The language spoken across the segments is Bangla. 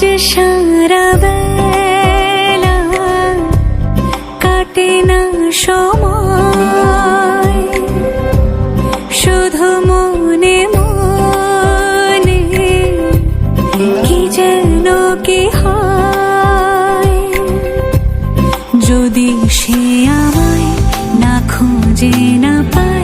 যে সারা বেলা কাটে না সময়। শুধু মনে মনে কি যেন কি হয়। যদি সে আমায় না খোঁজে না পায়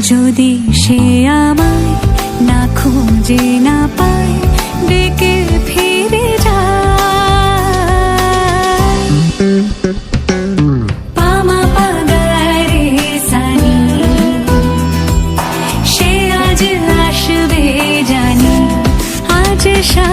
যদি সে আমায় না খুঁজে না পায়, ডেকে ফিরে যায়। পামা পাগারে সানি, সে আজ আসবে জানি, আজ সা